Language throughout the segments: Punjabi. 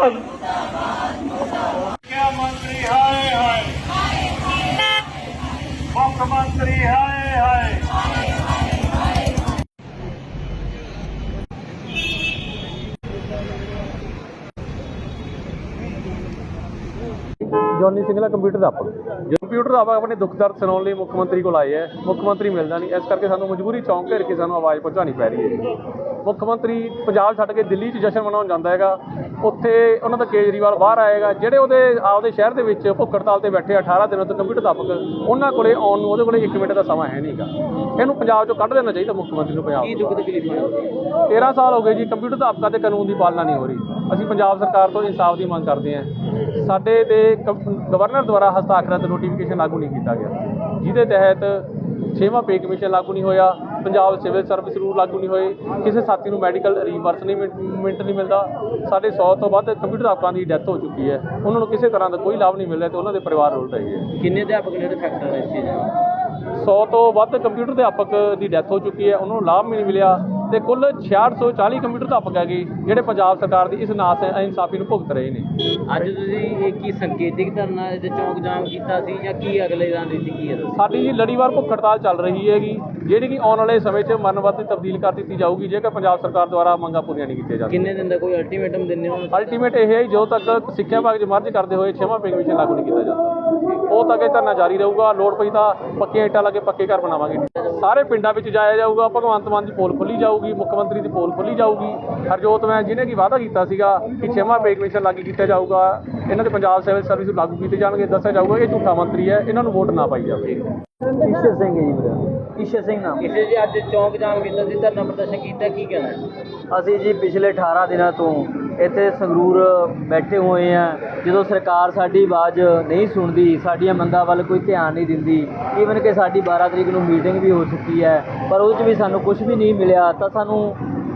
ਮੁਰਦਾਬਾਦ ਜੋਨੀ ਸਿੰਘਲਾ ਕੰਪਿਊਟਰ ਦਾ ਆਪਾਂ। ਕੰਪਿਊਟਰ ਦਾ ਆਪਾਂ ਆਪਣੇ ਦੁੱਖ ਦਰਦ ਸੁਣਾਉਣ ਲਈ ਮੁੱਖ ਮੰਤਰੀ ਕੋਲ ਆਏ ਹੈ ਮੁੱਖ ਮੰਤਰੀ ਮਿਲ ਨਹੀਂ। ਇਸ ਕਰਕੇ ਸਾਨੂੰ ਮਜਬੂਰੀ ਚੌਂਕ ਘੇਰ ਕੇ ਸਾਨੂੰ ਆਵਾਜ਼ ਪਹੁੰਚਾਣੀ ਪੈ ਰਹੀ ਹੈ। ਮੁੱਖ ਮੰਤਰੀ ਪੰਜਾਬ ਛੱਡ ਕੇ ਦਿੱਲੀ 'ਚ ਜਸ਼ਨ ਮਨਾਉਣ ਜਾਂਦਾ ਹੈਗਾ। ਉੱਥੇ ਉਹਨਾਂ ਦਾ ਕੇਜਰੀਵਾਲ ਬਾਹਰ ਆਏਗਾ ਜਿਹੜੇ ਉਹਦੇ ਆਪਦੇ ਸ਼ਹਿਰ ਦੇ ਵਿੱਚ ਭੁੱਖ ਹੜਤਾਲ ਤੇ ਬੈਠੇ 18 ਦਿਨਾਂ ਤੋਂ ਕੰਪਿਊਟਰ ਦਾਪਕ ਉਹਨਾਂ ਕੋਲੇ ਆਉਣ ਨੂੰ ਉਹਦੇ ਕੋਲੇ 1 ਮਿੰਟ ਦਾ ਸਮਾਂ ਹੈ ਨਹੀਂਗਾ ਇਹਨੂੰ ਪੰਜਾਬ 'ਚੋਂ ਕੱਢ ਦੇਣਾ ਚਾਹੀਦਾ ਮੁੱਖ ਮੰਤਰੀ ਨੂੰ ਪੰਜਾਬ ਕੀ ਤੋਂ। ਦੁੱਖ ਤਕਲੀਫ ਹੈ 13 ਸਾਲ ਹੋ ਗਏ ਜੀ ਕੰਪਿਊਟਰ ਦਾ ਆਪਕਾ ਤੇ ਕਾਨੂੰਨ ਦੀ ਪਾਲਣਾ ਨਹੀਂ ਹੋ ਰਹੀ। ਅਸੀਂ ਪੰਜਾਬ ਸਰਕਾਰ ਤੋਂ ਇਨਸਾਫ ਦੀ ਮੰਗ ਕਰਦੇ ਹਾਂ। ਸਾਡੇ ਤੇ ਗਵਰਨਰ ਦੁਆਰਾ ਹਸਤਾਖਰਤ ਨੋਟੀਫਿਕੇਸ਼ਨ ਲਾਗੂ ਨਹੀਂ ਕੀਤਾ ਗਿਆ। ਜਿਹਦੇ ਤਹਿਤ ਛੇਵਾਂ ਪੇ ਕਮਿਸ਼ਨ ਲਾਗੂ ਨਹੀਂ ਹੋਇਆ ਪੰਜਾਬ ਸਿਵਲ ਸਰਵਿਸ ਰੂਲ ਲਾਗੂ ਨਹੀਂ ਹੋਏ ਕਿਸੇ ਸਾਥੀ ਨੂੰ ਮੈਡੀਕਲ ਰੀਵਰਸ ਨਹੀਂ ਮਿੰਟ ਨਹੀਂ ਮਿਲਦਾ। ਸਾਡੇ 100 ਤੋਂ ਵੱਧ ਕੰਪਿਊਟਰ ਆਪਕਾਂ ਦੀ ਡੈਥ ਹੋ ਚੁੱਕੀ ਹੈ। ਉਹਨਾਂ ਨੂੰ ਕਿਸੇ ਤਰ੍ਹਾਂ ਦਾ ਕੋਈ ਲਾਭ ਨਹੀਂ ਮਿਲ ਰਿਹਾ ਤੇ ਉਹਨਾਂ ਦੇ ਪਰਿਵਾਰ ਰੁਲ ਰਹੇ ਹੈ। ਕਿੰਨੇ ਅਧਿਆਪਕ ਨੇ ਫੈਕਟਰ ਇਸ ਚੀਜ਼ ਦਾ 100 ਤੋਂ ਵੱਧ ਕੰਪਿਊਟਰ ਅਧਿਆਪਕ ਦੀ ਡੈਥ ਹੋ ਚੁੱਕੀ ਹੈ। ਉਹਨਾਂ ਨੂੰ ਲਾਭ ਨਹੀਂ ਮਿਲਿਆ। ਤੇ ਕੁੱਲ 6640 ਕੰਪਿਊਟਰ ਅਧਿਆਪਕ ਹੈਗੇ ਜਿਹੜੇ ਪੰਜਾਬ ਸਰਕਾਰ ਦੀ ਇਸ ਨਾਸ ਇਨਸਾਫੀ ਨੂੰ ਭੁਗਤ ਰਹੇ ਨੇ। ਅੱਜ ਤੁਸੀਂ ਇਹ ਕੀ ਸੰਕੇਤਿਕ ਧਰਨਾ ਇਹਦੇ ਚੌਂਕ ਜਾਮ ਕੀਤਾ ਸੀ ਜਾਂ ਕੀ ਅਗਲੇ ਰਣਨੀਤੀ ਕੀ ਹੈ? ਸਾਡੀ ਜੀ ਲੜੀਵਾਰ ਭੁੱਖ ਹੜਤਾਲ ਚੱਲ ਰਹੀ ਹੈਗੀ ਜਿਹੜੀ ਕਿ ਆਉਣ ਵਾਲੇ ਸਮੇਂ 'ਚ ਮਨਵਤ ਤਬਦੀਲ ਕਰ ਦਿੱਤੀ ਜਾਊਗੀ ਜੇਕਰ ਪੰਜਾਬ ਸਰਕਾਰ ਦੁਆਰਾ ਮੰਗਾਂ ਪੂਰੀਆਂ ਨਹੀਂ ਕੀਤੀਆਂ ਜਾਂਦੀਆਂ। ਕਿੰਨੇ ਦਿਨ ਦਾ ਕੋਈ ਅਲਟੀਮੇਟਮ ਦਿੰਦੇ ਹੋ? ਅਲਟੀਮੇਟ ਇਹ ਹੈ ਜੀ, ਜਦੋਂ ਤੱਕ ਸਿੱਖਿਆ ਵਿਭਾਗ 'ਚ ਮਰਜ ਕਰਦੇ ਹੋਏ ਛੇਵਾਂ ਪੇ ਕਮਿਸ਼ਨ ਲਾਗੂ ਨਹੀਂ ਕੀਤਾ ਜਾਂਦਾ। ਉਹ ਤੱਕ ਇਹ ਧਰਨਾ ਜਾਰੀ ਰਹੂਗਾ ਲੋੜ ਪਈ ਤਾਂ ਪੱਕੀਆਂ ਇੱਟਾਂ ਲਾ ਕੇ ਪੱਕੇ ਘਰ ਬਣਾਵਾਂਗੇ। ਸਾਰੇ ਪਿੰਡਾਂ ਵਿੱਚ ਜਾਇਆ ਜਾਊਗਾ ਭਗਵੰਤ ਮਾਨ ਦੀ ਪੋਲ ਖੋਲੀ ਜਾਊਗੀ ਮੁੱਖ ਮੰਤਰੀ ਦੀ ਪੋਲ ਖੋਲੀ ਜਾਊਗੀ। ਹਰਜੋਤ ਮੈਂ ਜਿਹਨੇ ਕੀ ਵਾਅਦਾ ਕੀਤਾ ਸੀਗਾ ਕਿ ਛੇਵਾਂ ਪੇ ਕਮਿਸ਼ਨ ਲਾਗੂ ਕੀਤਾ ਜਾਊਗਾ ਇਹਨਾਂ ਦੇ ਪੰਜਾਬ ਸਿਵਲ ਸਰਵਿਸ ਨੂੰ ਲਾਗੂ ਕੀਤੇ ਜਾਣਗੇ ਦੱਸਿਆ ਜਾਊਗਾ ਇਹ ਝੂਠਾ ਮੰਤਰੀ ਹੈ ਇਹਨਾਂ ਨੂੰ ਵੋਟ ਨਾ ਪਾਈ ਜਾਵੇ। ਈਸ਼ਰ ਸਿੰਘ ਜੀ ਈਸ਼ਰ ਸਿੰਘ ਨਾਮ। ਕਿਸੇ ਜੀ ਅੱਜ ਚੌਂਕ ਜਾਮ ਕੀਤਾ ਸੀ ਧਰਨਾ ਪ੍ਰਦਰਸ਼ਨ ਕੀਤਾ ਕੀ ਕਹਿਣਾ ਅਸੀਂ ਜੀ ਪਿਛਲੇ 18 ਦਿਨਾਂ ਤੋਂ ਇੱਥੇ ਸੰਗਰੂਰ ਬੈਠੇ ਹੋਏ ਆ। ਜਦੋਂ ਸਰਕਾਰ ਸਾਡੀ ਆਵਾਜ਼ ਨਹੀਂ ਸੁਣਦੀ, ਸਾਡੀਆਂ ਮੰਗਾਂ ਵੱਲ ਕੋਈ ਧਿਆਨ ਨਹੀਂ ਦਿੰਦੀ ਈਵਨ ਕਿ ਸਾਡੀ 12 ਤਰੀਕ ਨੂੰ ਮੀਟਿੰਗ ਵੀ ਹੋ ਚੁੱਕੀ ਹੈ, ਪਰ ਉਹ 'ਚ ਵੀ ਸਾਨੂੰ ਕੁਝ ਵੀ ਨਹੀਂ ਮਿਲਿਆ, ਤਾਂ ਸਾਨੂੰ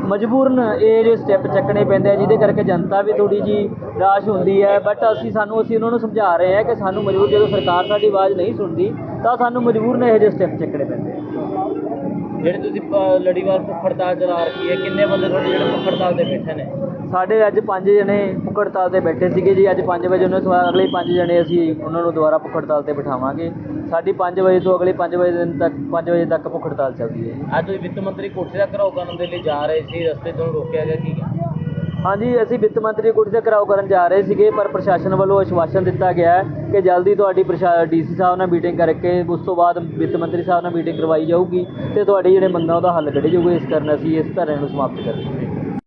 ਮਜਬੂਰਨ ਇਹ ਜਿਹੜੇ ਸਟੈਪ ਚੱਕਣੇ ਪੈਂਦੇ ਆ, ਜਿਹਦੇ ਕਰਕੇ ਜਨਤਾ ਵੀ ਥੋੜੀ ਜੀ ਰਾਸ਼ ਹੁੰਦੀ ਹੈ ਬਟ ਅਸੀਂ ਸਾਨੂੰ, ਅਸੀਂ ਉਹਨਾਂ ਨੂੰ ਸਮਝਾ ਰਹੇ ਹਾਂ ਕਿ ਸਾਨੂੰ ਮਜਬੂਰ, ਜਦੋਂ ਸਰਕਾਰ ਸਾਡੀ ਆਵਾਜ਼ ਨਹੀਂ ਸੁਣਦੀ, ਤਾਂ ਸਾਨੂੰ ਮਜਬੂਰਨ ਇਹੋ ਜਿਹੇ ਸਟੈਪ ਚੱਕਣੇ ਪੈਂਦੇ ਆ। ਜਿਹੜੇ ਤੁਸੀਂ ਅ, ਲੜੀਵਾਰ ਭੁੱਖ ਹੜਤਾਲ ਚਲਾ ਰੱਖੀ ਹੈ ਕਿੰਨੇ ਬੰਦੇ ਤੁਹਾਡੇ ਜਿਹੜੇ ਭੁੱਖ ਹੜਤਾਲ ਤੇ ਬੈਠੇ ਨੇ? ਸਾਡੇ ਅੱਜ ਪੰਜ ਜਣੇ ਭੁੱਖ ਹੜਤਾਲ ਤੇ ਬੈਠੇ ਸੀਗੇ ਜੀ ਅੱਜ 5 ਵਜੇ ਉਹਨਾਂ ਤੋਂ ਅਗਲੇ ਪੰਜ ਜਣੇ ਅਸੀਂ ਉਹਨਾਂ ਨੂੰ ਦੁਬਾਰਾ ਭੁੱਖ ਹੜਤਾਲ ਤੇ ਬਿਠਾਵਾਂਗੇ। ਸਾਡੀ 5 ਵਜੇ ਤੋਂ ਅਗਲੇ 5 ਵਜੇ ਦਿਨ ਤੱਕ 5 ਵਜੇ ਤੱਕ ਭੁੱਖ ਹੜਤਾਲ ਚੱਲਦੀ ਹੈ ਅੱਜ ਤੁਸੀਂ ਵਿੱਤ ਮੰਤਰੀ ਕੋਠੇ ਦਾ ਘਰਾਓ ਕਰਨ ਦੇ ਲਈ ਜਾ ਰਹੇ ਸੀ ਰਸਤੇ ਤੋਂ ਰੋਕਿਆ ਗਿਆ ਕੀ? ਹਾਂਜੀ, ਅਸੀਂ ਵਿੱਤ ਮੰਤਰੀ ਕੁਰਸੀ ਦਾ ਘਰਾਓ ਕਰਨ ਜਾ ਰਹੇ ਸੀਗੇ, ਪਰ ਪ੍ਰਸ਼ਾਸਨ ਵੱਲੋਂ ਆਸ਼ਵਾਸਨ ਦਿੱਤਾ ਗਿਆ ਕਿ ਜਲਦੀ ਤੁਹਾਡੀ ਪ੍ਰਸ਼ਾ, ਡੀਸੀ ਸਾਹਿਬ ਨਾਲ ਮੀਟਿੰਗ ਕਰਕੇ ਉਸ ਤੋਂ ਬਾਅਦ ਵਿੱਤ ਮੰਤਰੀ ਸਾਹਿਬ ਨਾਲ ਮੀਟਿੰਗ ਕਰਵਾਈ ਜਾਊਗੀ ਤੇ ਤੁਹਾਡੀ ਜਿਹੜੇ ਮੰਗਾਂ ਉਹਦਾ ਹੱਲ ਕੱਢੇ ਜਾਊਗਾ, ਇਸ ਕਾਰਨ ਅਸੀਂ ਇਸ ਧਰਨੇ ਨੂੰ ਸਮਾਪਤ ਕਰਦੇ